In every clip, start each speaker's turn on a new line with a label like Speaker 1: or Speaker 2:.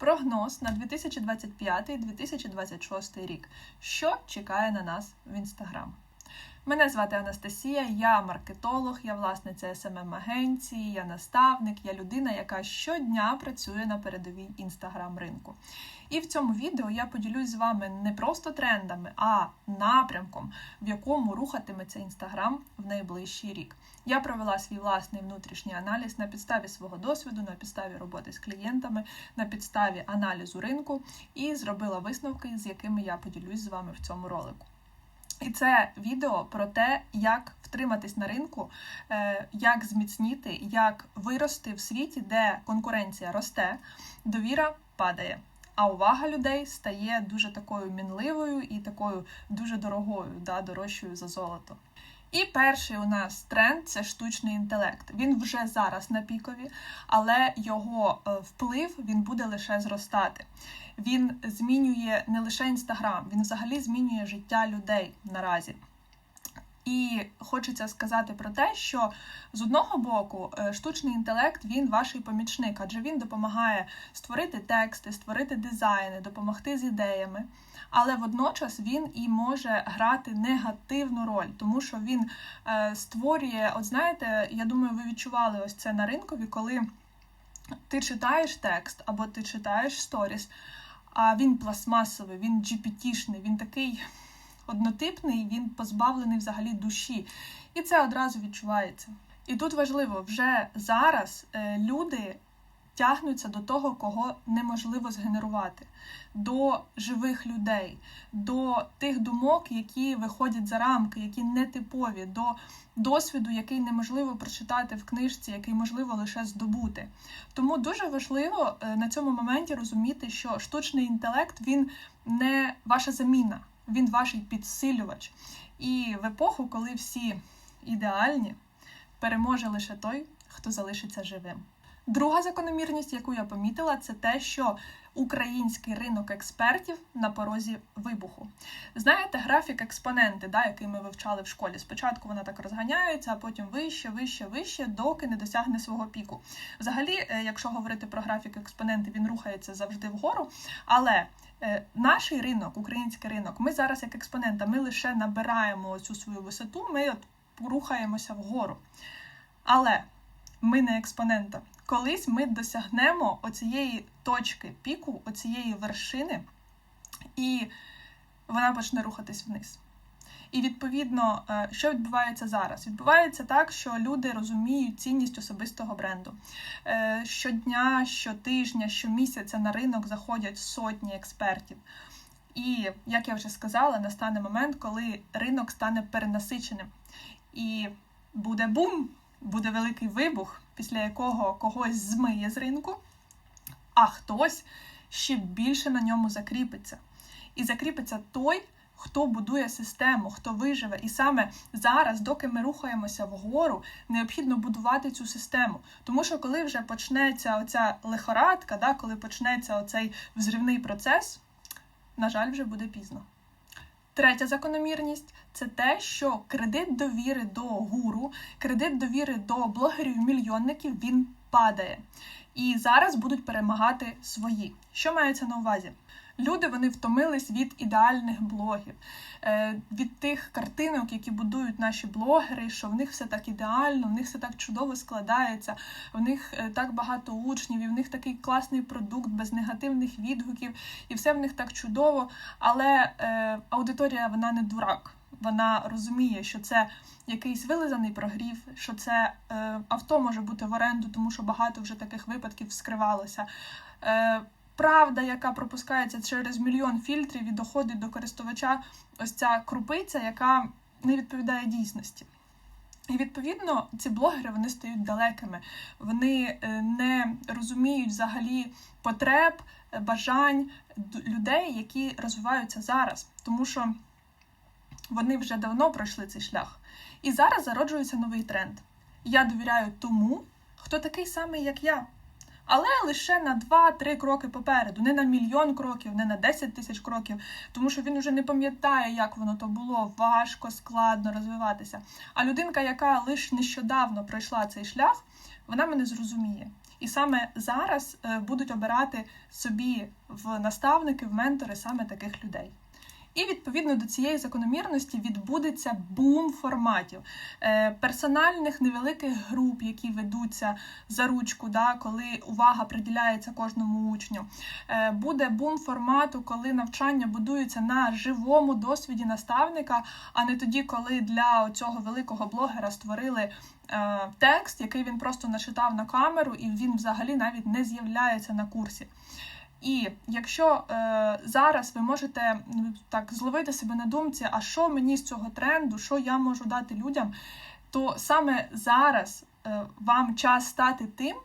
Speaker 1: Прогноз на 2025-2026 рік. Що чекає на нас в інстаграм? Мене звати Анастасія, я маркетолог, я власниця smm агенції я наставник, я людина, яка щодня працює на передовій інстаграм ринку. І в цьому відео я поділюсь з вами не просто трендами, а напрямком, в якому рухатиметься інстаграм в найближчий рік. Я провела свій власний внутрішній аналіз на підставі свого досвіду, на підставі роботи з клієнтами, на підставі аналізу ринку і зробила висновки, з якими я поділюсь з вами в цьому ролику. І це відео про те, як втриматись на ринку, е, як зміцніти, як вирости в світі, де конкуренція росте, довіра падає. А увага людей стає дуже такою мінливою і такою дуже дорогою, да, дорожчою за золото. І перший у нас тренд це штучний інтелект. Він вже зараз на пікові, але його е, вплив він буде лише зростати. Він змінює не лише інстаграм, він взагалі змінює життя людей наразі. І хочеться сказати про те, що з одного боку е, штучний інтелект він ваш помічник, адже він допомагає створити тексти, створити дизайни, допомогти з ідеями. Але водночас він і може грати негативну роль, тому що він е, створює, от знаєте, я думаю, ви відчували ось це на ринкові, коли ти читаєш текст або ти читаєш сторіс, а він пластмасовий, він GPT-шний, він такий однотипний, він позбавлений взагалі душі. І це одразу відчувається. І тут важливо, вже зараз е, люди тягнуться до того, кого неможливо згенерувати, до живих людей, до тих думок, які виходять за рамки, які нетипові, до досвіду, який неможливо прочитати в книжці, який можливо лише здобути. Тому дуже важливо е, на цьому моменті розуміти, що штучний інтелект він не ваша заміна він ваш підсилювач. І в епоху, коли всі ідеальні, переможе лише той, хто залишиться живим. Друга закономірність, яку я помітила, це те, що український ринок експертів на порозі вибуху. Знаєте, графік експоненти, да, який ми вивчали в школі. Спочатку вона так розганяється, а потім вище, вище, вище, доки не досягне свого піку. Взагалі, е, якщо говорити про графік експоненти, він рухається завжди вгору. Але наш ринок, український ринок, ми зараз як експонента, ми лише набираємо цю свою висоту, ми от рухаємося вгору. Але ми не експонента. Колись ми досягнемо оцієї точки піку, оцієї вершини, і вона почне рухатись вниз. І відповідно, е, що відбувається зараз? Відбувається так, що люди розуміють цінність особистого бренду. Е, щодня, щотижня, щомісяця на ринок заходять сотні експертів. І, як я вже сказала, настане момент, коли ринок стане перенасиченим. І буде бум, буде великий вибух, після якого когось змиє з ринку, а хтось ще більше на ньому закріпиться. І закріпиться той, хто будує систему, хто виживе. І саме зараз, доки ми рухаємося вгору, необхідно будувати цю систему. Тому що, коли вже почнеться оця лихорадка, да, коли почнеться оцей взривний процес, на жаль, вже буде пізно. Третя закономірність це те, що кредит довіри до гуру, кредит довіри до блогерів-мільйонників він падає. І зараз будуть перемагати свої. Що мається на увазі? Люди вони втомились від ідеальних блогів, е, від тих картинок, які будують наші блогери, що в них все так ідеально, в них все так чудово складається, в них е, так багато учнів, і в них такий класний продукт без негативних відгуків, і все в них так чудово. Але е, аудиторія вона не дурак. Вона розуміє, що це якийсь вилизаний прогрів, що це е, авто може бути в оренду, тому що багато вже таких випадків скривалося. Е, правда, яка пропускається через мільйон фільтрів і доходить до користувача, ось ця крупиця, яка не відповідає дійсності. І відповідно ці блогери вони стають далекими, вони е, не розуміють взагалі потреб, е, бажань людей, які розвиваються зараз, тому що вони вже давно пройшли цей шлях. І зараз зароджується новий тренд. Я довіряю тому, хто такий самий, як я але лише на 2-3 кроки попереду, не на мільйон кроків, не на 10 тисяч кроків, тому що він вже не пам'ятає, як воно то було, важко, складно розвиватися. А людинка, яка лише нещодавно пройшла цей шлях, вона мене зрозуміє. І саме зараз е, будуть обирати собі в наставники, в ментори саме таких людей. І відповідно до цієї закономірності відбудеться бум форматів е, персональних невеликих груп, які ведуться за ручку, да, коли увага приділяється кожному учню. Е, буде бум формату, коли навчання будується на живому досвіді наставника, а не тоді, коли для цього великого блогера створили. е, Текст, який він просто начитав на камеру, і він взагалі навіть не з'являється на курсі. І якщо е, зараз ви можете ну, так зловити себе на думці, а що мені з цього тренду, що я можу дати людям, то саме зараз е, вам час стати тим,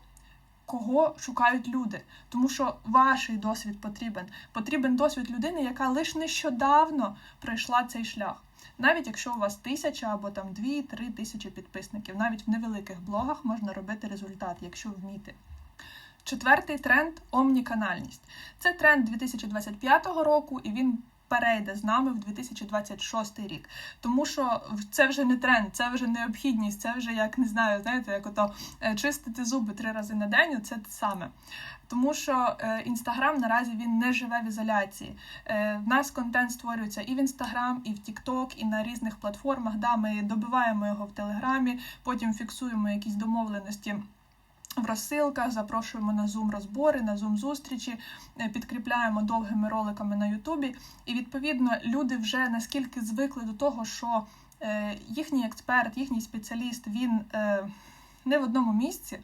Speaker 1: кого шукають люди. Тому що ваш досвід потрібен. Потрібен досвід людини, яка лише нещодавно пройшла цей шлях. Навіть якщо у вас тисяча або там дві-три тисячі підписників, навіть в невеликих блогах можна робити результат, якщо вміти. Четвертий тренд омніканальність. Це тренд 2025 року, і він перейде з нами в 2026 рік. Тому що це вже не тренд, це вже необхідність, це вже як не знаю, знаєте, як ото е, чистити зуби три рази на день. Це те саме. Тому що інстаграм наразі він не живе в ізоляції. Е, В нас контент створюється і в інстаграм, і в Тікток, і на різних платформах. Да, Ми добиваємо його в Телеграмі, потім фіксуємо якісь домовленості. В розсилках запрошуємо на Zoom розбори, на Zoom зустрічі, е, підкріпляємо довгими роликами на Ютубі. І відповідно люди вже наскільки звикли до того, що е, їхній експерт, їхній спеціаліст він е, не в одному місці,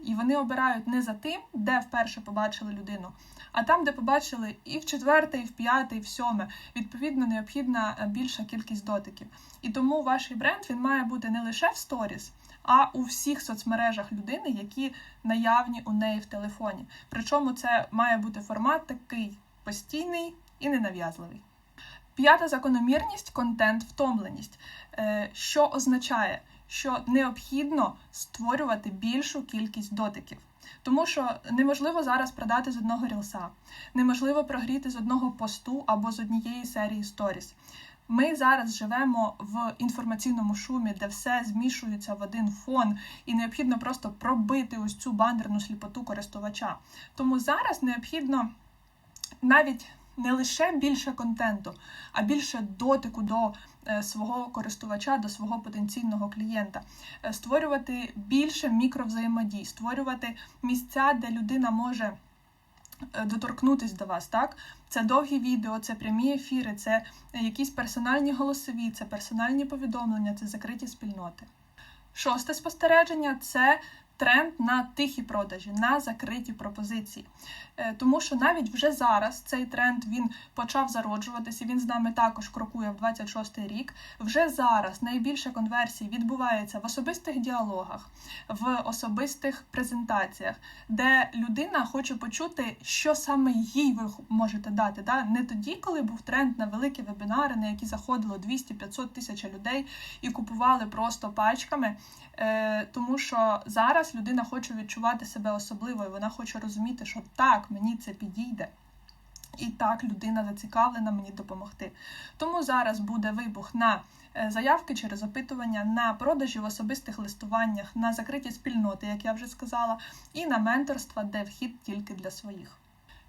Speaker 1: і вони обирають не за тим, де вперше побачили людину, а там, де побачили і в четверте, і в п'яте, і в сьоме. Відповідно, необхідна більша кількість дотиків. І тому ваш бренд він має бути не лише в сторіс а у всіх соцмережах людини, які наявні у неї в телефоні. Причому це має бути формат такий постійний і ненав'язливий. П'ята закономірність контент втомленість, е, що означає, що необхідно створювати більшу кількість дотиків. Тому що неможливо зараз продати з одного рілса, неможливо прогріти з одного посту або з однієї серії сторіс. Ми зараз живемо в інформаційному шумі, де все змішується в один фон, і необхідно просто пробити ось цю бандерну сліпоту користувача. Тому зараз необхідно навіть не лише більше контенту, а більше дотику до е, свого користувача, до свого потенційного клієнта, е, створювати більше мікровзаємодій, створювати місця, де людина може. Е, доторкнутись до вас, так? Це довгі відео, це прямі ефіри, це якісь персональні голосові, це персональні повідомлення, це закриті спільноти. Шосте спостереження це тренд на тихі продажі, на закриті пропозиції. Е, тому що навіть вже зараз цей тренд він почав зароджуватися, він з нами також крокує в 26-й рік. Вже зараз найбільше конверсій відбувається в особистих діалогах, в особистих презентаціях, де людина хоче почути, що саме їй ви можете дати. Да? Не тоді, коли був тренд на великі вебінари, на які заходило 200-500 тисяч людей і купували просто пачками. Е, тому що зараз людина хоче відчувати себе особливою, вона хоче розуміти, що так, мені це підійде. І так, людина зацікавлена мені допомогти. Тому зараз буде вибух на е, заявки через опитування, на продажі в особистих листуваннях, на закриті спільноти, як я вже сказала, і на менторства, де вхід тільки для своїх.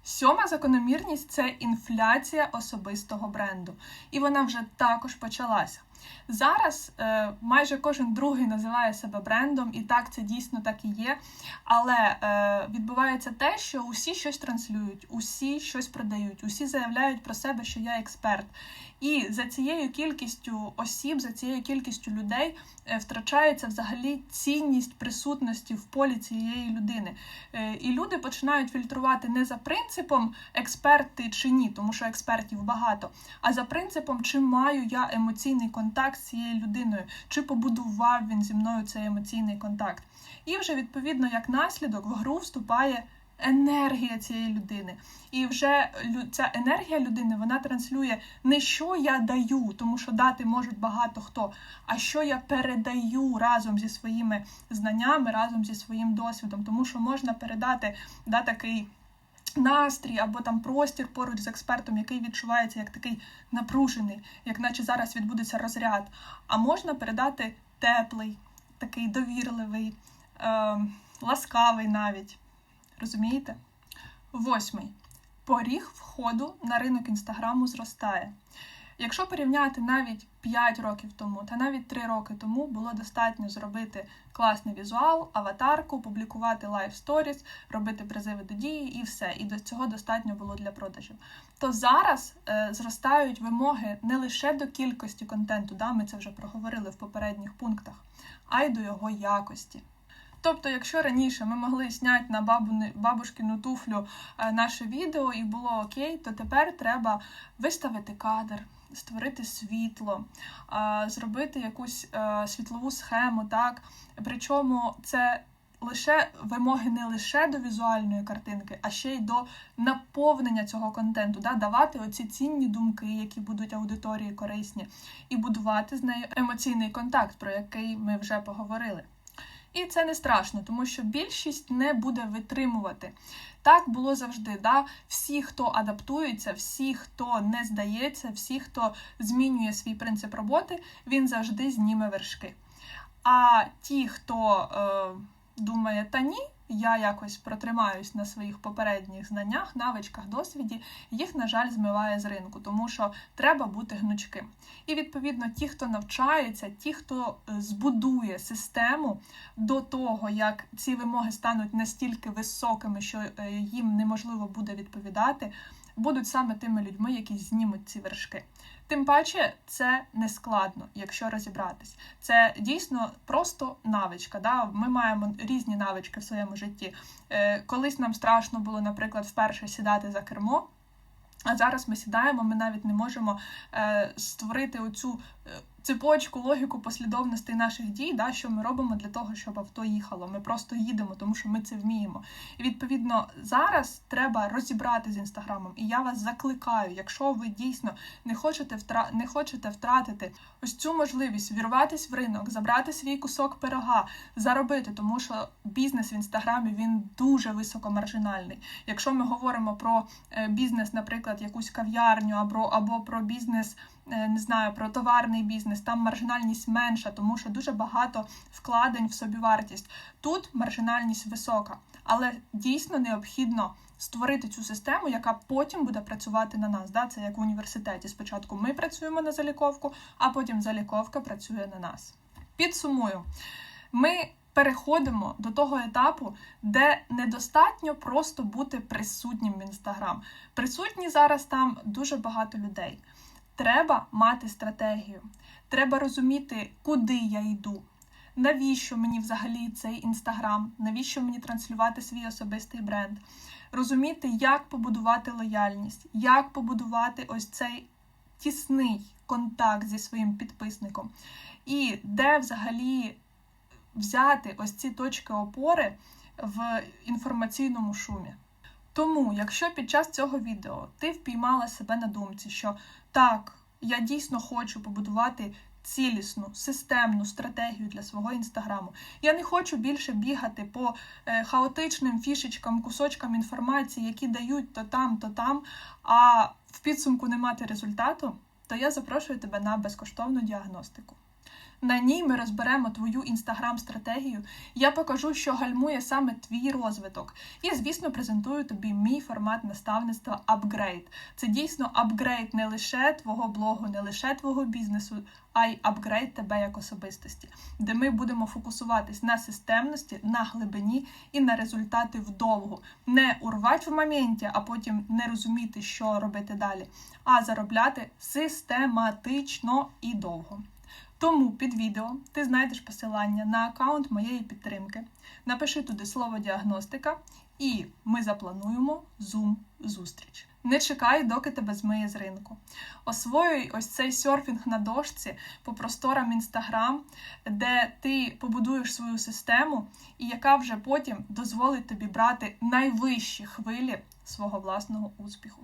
Speaker 1: Сьома закономірність це інфляція особистого бренду. І вона вже також почалася. Зараз е, майже кожен другий називає себе брендом, і так це дійсно так і є. Але е, відбувається те, що усі щось транслюють, усі щось продають, усі заявляють про себе, що я експерт. І за цією кількістю осіб, за цією кількістю людей е, втрачається взагалі цінність присутності в полі цієї людини. Е, і люди починають фільтрувати не за принципом експерти чи ні, тому що експертів багато, а за принципом, чи маю я емоційний контакт з цією людиною, чи побудував він зі мною цей емоційний контакт. І вже відповідно як наслідок в гру вступає енергія цієї людини. І вже ця енергія людини вона транслює не що я даю, тому що дати можуть багато хто, а що я передаю разом зі своїми знаннями, разом зі своїм досвідом, тому що можна передати да, такий. Настрій або там простір поруч з експертом, який відчувається як такий напружений, як наче зараз відбудеться розряд. А можна передати теплий, такий довірливий, е, ласкавий навіть. Розумієте? Восьмий. Поріг входу на ринок інстаграму зростає. Якщо порівняти навіть 5 років тому та навіть 3 роки тому було достатньо зробити класний візуал, аватарку, публікувати лайв сторіс, робити призиви до дії і все. І до цього достатньо було для продажів. То зараз е, зростають вимоги не лише до кількості контенту, да, ми це вже проговорили в попередніх пунктах, а й до його якості. Тобто, якщо раніше ми могли зняти на бабу, бабушкину туфлю е, наше відео і було окей, то тепер треба виставити кадр, створити світло, зробити якусь е, світлову схему. так? Причому це лише вимоги не лише до візуальної картинки, а ще й до наповнення цього контенту, да? давати оці цінні думки, які будуть аудиторії корисні, і будувати з нею емоційний контакт, про який ми вже поговорили. І це не страшно, тому що більшість не буде витримувати. Так було завжди. Да? Всі, хто адаптується, всі, хто не здається, всі, хто змінює свій принцип роботи, він завжди зніме вершки. А ті, хто е, думає, та ні, я якось протримаюсь на своїх попередніх знаннях, навичках, досвіді, їх, на жаль, змиває з ринку, тому що треба бути гнучким. І відповідно, ті, хто навчається, ті, хто е, збудує систему до того, як ці вимоги стануть настільки високими, що е, їм неможливо буде відповідати, будуть саме тими людьми, які знімуть ці вершки. Тим паче це не складно, якщо розібратись. Це дійсно просто навичка. Да? Ми маємо різні навички в своєму житті. Е, Колись нам страшно було, наприклад, вперше сідати за кермо. А зараз ми сідаємо, ми навіть не можемо е, створити оцю е, цепочку, логіку послідовностей наших дій, да, що ми робимо для того, щоб авто їхало. Ми просто їдемо, тому що ми це вміємо. І відповідно зараз треба розібрати з інстаграмом. І я вас закликаю, якщо ви дійсно не хочете втра... не хочете втратити ось цю можливість вірватися в ринок, забрати свій кусок пирога, заробити, тому що бізнес в інстаграмі він дуже високомаржинальний. Якщо ми говоримо про е, бізнес, наприклад, якусь кав'ярню або, або про бізнес. Е, не знаю, про товарний бізнес, там маржинальність менша, тому що дуже багато вкладень в собівартість. Тут маржинальність висока, але дійсно необхідно створити цю систему, яка потім буде працювати на нас. Да? Це як в університеті. Спочатку ми працюємо на заліковку, а потім заліковка працює на нас. Підсумую, ми. Переходимо до того етапу, де недостатньо просто бути присутнім в інстаграм. Присутні зараз там дуже багато людей. Треба мати стратегію. Треба розуміти, куди я йду. Навіщо мені взагалі цей інстаграм? Навіщо мені транслювати свій особистий бренд? Розуміти, як побудувати лояльність, як побудувати ось цей тісний контакт зі своїм підписником, і де взагалі взяти ось ці точки опори в інформаційному шумі. Тому, якщо під час цього відео ти впіймала себе на думці, що так, я дійсно хочу побудувати цілісну, системну стратегію для свого інстаграму. Я не хочу більше бігати по е, хаотичним фішечкам, кусочкам інформації, які дають то там, то там, а в підсумку не мати результату, то я запрошую тебе на безкоштовну діагностику. На ній ми розберемо твою інстаграм-стратегію. Я покажу, що гальмує саме твій розвиток. І, звісно, презентую тобі мій формат наставництва апгрейд. Це дійсно апгрейд не лише твого блогу, не лише твого бізнесу, а й апгрейд тебе як особистості, де ми будемо фокусуватись на системності, на глибині і на результати вдовгу. Не урвати в моменті, а потім не розуміти, що робити далі, а заробляти систематично і довго. Тому під відео ти знайдеш посилання на аккаунт моєї підтримки. Напиши туди слово діагностика, і ми заплануємо зум-зустріч. Не чекай, доки тебе змиє з ринку. Освоюй ось цей серфінг на дошці по просторам інстаграм, де ти побудуєш свою систему, і яка вже потім дозволить тобі брати найвищі хвилі свого власного успіху.